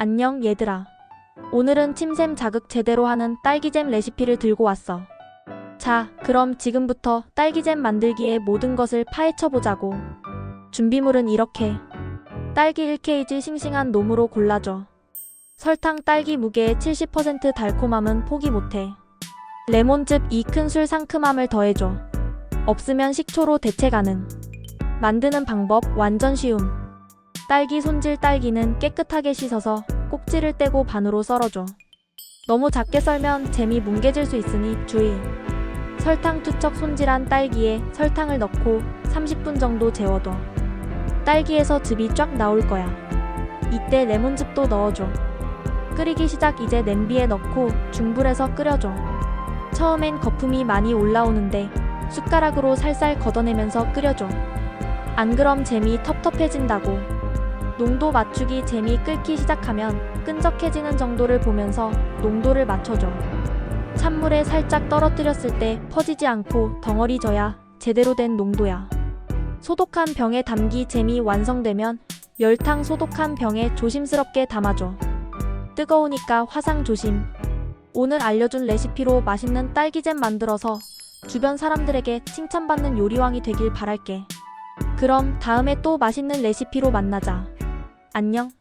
안녕 얘들아. 오늘은 침샘 자극 제대로 하는 딸기잼 레시피를 들고 왔어. 자, 그럼 지금부터 딸기잼 만들기의 모든 것을 파헤쳐 보자고. 준비물은 이렇게. 딸기 1kg 싱싱한 놈으로 골라줘. 설탕 딸기 무게의 70% 달콤함은 포기 못해. 레몬즙 이 큰술 상큼함을 더해줘. 없으면 식초로 대체 가능. 만드는 방법 완전 쉬움. 딸기 손질 딸기는 깨끗하게 씻어서 꼭지를 떼고 반으로 썰어줘. 너무 작게 썰면 잼이 뭉개질 수 있으니 주의. 설탕 투척 손질한 딸기에 설탕을 넣고 30분 정도 재워둬. 딸기에서 즙이 쫙 나올 거야. 이때 레몬즙도 넣어줘. 끓이기 시작 이제 냄비에 넣고 중불에서 끓여줘. 처음엔 거품이 많이 올라오는데 숟가락으로 살살 걷어내면서 끓여줘. 안 그럼 잼이 텁텁해진다고. 농도 맞추기 잼이 끓기 시작하면 끈적해지는 정도를 보면서 농도를 맞춰줘. 찬물에 살짝 떨어뜨렸을 때 퍼지지 않고 덩어리 져야 제대로 된 농도야. 소독한 병에 담기 잼이 완성되면 열탕 소독한 병에 조심스럽게 담아줘. 뜨거우니까 화상 조심. 오늘 알려준 레시피로 맛있는 딸기잼 만들어서 주변 사람들에게 칭찬받는 요리왕이 되길 바랄게. 그럼 다음에 또 맛있는 레시피로 만나자. 안녕.